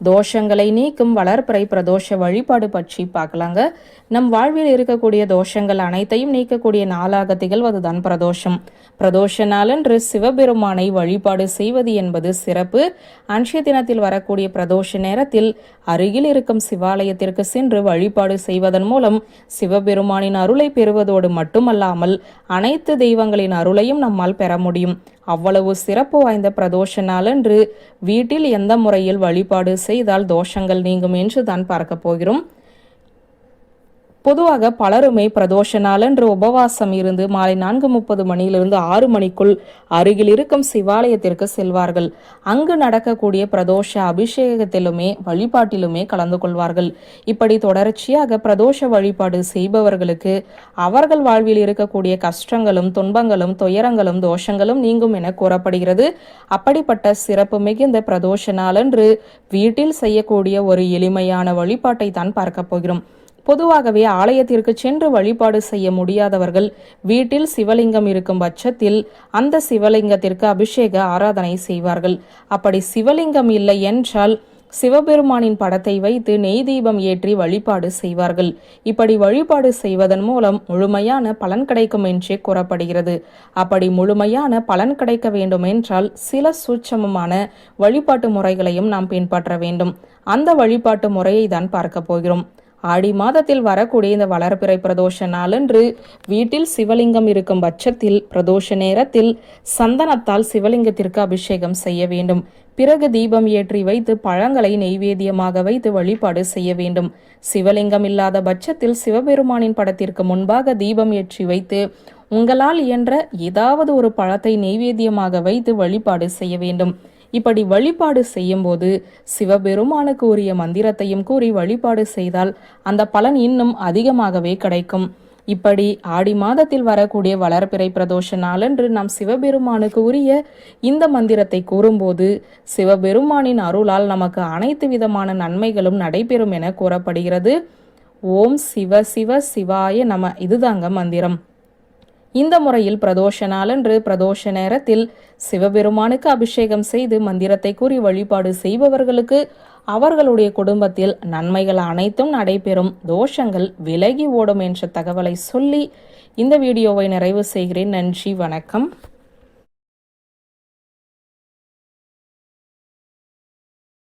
தோஷங்களை நீக்கும் வளர்பிறை பிரதோஷ வழிபாடு பற்றி பார்க்கலாங்க. நம் வாழ்வில் இருக்கக்கூடிய தோஷங்கள் அனைத்தையும் நீக்கக்கூடிய நாளாக திகழ்வதுதான் பிரதோஷம். பிரதோஷ நாளன்று சிவபெருமானை வழிபாடு செய்வது என்பது சிறப்பு. அன்றைய தினத்தில் வரக்கூடிய பிரதோஷ நேரத்தில் அருகில் இருக்கும் சிவாலயத்திற்கு சென்று வழிபாடு செய்வதன் மூலம் சிவபெருமானின் அருளை பெறுவதோடு மட்டுமல்லாமல் அனைத்து தெய்வங்களின் அருளையும் நம்மால் பெற முடியும். அவ்வளவு சிறப்பு வாய்ந்த பிரதோஷ நாளன்று வீட்டில் எந்த முறையில் வழிபாடு செய்தால் தோஷங்கள் நீங்கும் என்று தான் பார்க்க போகிறோம். பொதுவாக பலருமே பிரதோஷ நாளன்று உபவாசம் இருந்து மாலை நான்கு முப்பது மணியிலிருந்து ஆறு மணிக்குள் அருகில் இருக்கும் சிவாலயத்திற்கு செல்வார்கள். அங்கு நடக்கக்கூடிய பிரதோஷ அபிஷேகத்திலுமே வழிபாட்டிலுமே கலந்து கொள்வார்கள். இப்படி தொடர்ச்சியாக பிரதோஷ வழிபாடு செய்பவர்களுக்கு அவர்கள் வாழ்வில் இருக்கக்கூடிய கஷ்டங்களும் துன்பங்களும் துயரங்களும் தோஷங்களும் நீங்கும் என கூறப்படுகிறது. அப்படிப்பட்ட சிறப்பு மிகுந்த பிரதோஷ நாளன்று வீட்டில் செய்யக்கூடிய ஒரு எளிமையான வழிபாட்டை தான் பார்க்க போகிறோம். பொதுவாகவே ஆலயத்திற்கு சென்று வழிபாடு செய்ய முடியாதவர்கள் வீட்டில் சிவலிங்கம் இருக்கும் பட்சத்தில் அந்த சிவலிங்கத்திற்கு அபிஷேக ஆராதனை செய்வார்கள். அப்படி சிவலிங்கம் இல்லை என்றால் சிவபெருமானின் படத்தை வைத்து நெய் தீபம் ஏற்றி வழிபாடு செய்வார்கள். இப்படி வழிபாடு செய்வதன் மூலம் முழுமையான பலன் கிடைக்கும் என்றே கூறப்படுகிறது. அப்படி முழுமையான பலன் கிடைக்க வேண்டும் என்றால் சில சூட்சமமான வழிபாட்டு முறைகளையும் நாம் பின்பற்ற வேண்டும். அந்த வழிபாட்டு முறையை தான் பார்க்க போகிறோம். ஆடி மாதத்தில் வரக்கூடிய இந்த வளர்பிறை பிரதோஷ நாளன்று வீட்டில் சிவலிங்கம் இருக்கும் பட்சத்தில் பிரதோஷ நேரத்தில் சந்தனத்தால் சிவலிங்கத்திற்கு அபிஷேகம் செய்ய வேண்டும். பிறகு தீபம் ஏற்றி வைத்து பழங்களை நெய்வேத்தியமாக வைத்து வழிபாடு செய்ய வேண்டும். சிவலிங்கம் இல்லாத பட்சத்தில் சிவபெருமானின் படத்திற்கு முன்பாக தீபம் ஏற்றி வைத்து உங்களால் இயன்ற ஏதாவது ஒரு பழத்தை நெய்வேத்தியமாக வைத்து வழிபாடு செய்ய வேண்டும். இப்படி வழிபாடு செய்யும்போது சிவபெருமானுக்கு உரிய மந்திரத்தையும் கூறி வழிபாடு செய்தால் அந்த பலன் இன்னும் அதிகமாகவே கிடைக்கும். இப்படி ஆடி மாதத்தில் வரக்கூடிய வளர்பிறை பிரதோஷ நாளன்று நாம் சிவபெருமானுக்கு உரிய இந்த மந்திரத்தை கூறும்போது சிவபெருமானின் அருளால் நமக்கு அனைத்து விதமான நன்மைகளும் நடைபெறும் என கூறப்படுகிறது. ஓம் சிவ சிவ சிவாய நம. இதுதாங்க மந்திரம். இந்த முறையில் பிரதோஷ நாளன்று பிரதோஷ நேரத்தில் சிவபெருமானுக்கு அபிஷேகம் செய்து மந்திரத்தை கூறி வழிபாடு செய்பவர்களுக்கு அவர்களுடைய குடும்பத்தில் நன்மைகள் அனைத்தும் நடைபெறும். தோஷங்கள் விலகி ஓடும் என்ற தகவலை சொல்லி இந்த வீடியோவை நிறைவு செய்கிறேன். நன்றி வணக்கம்.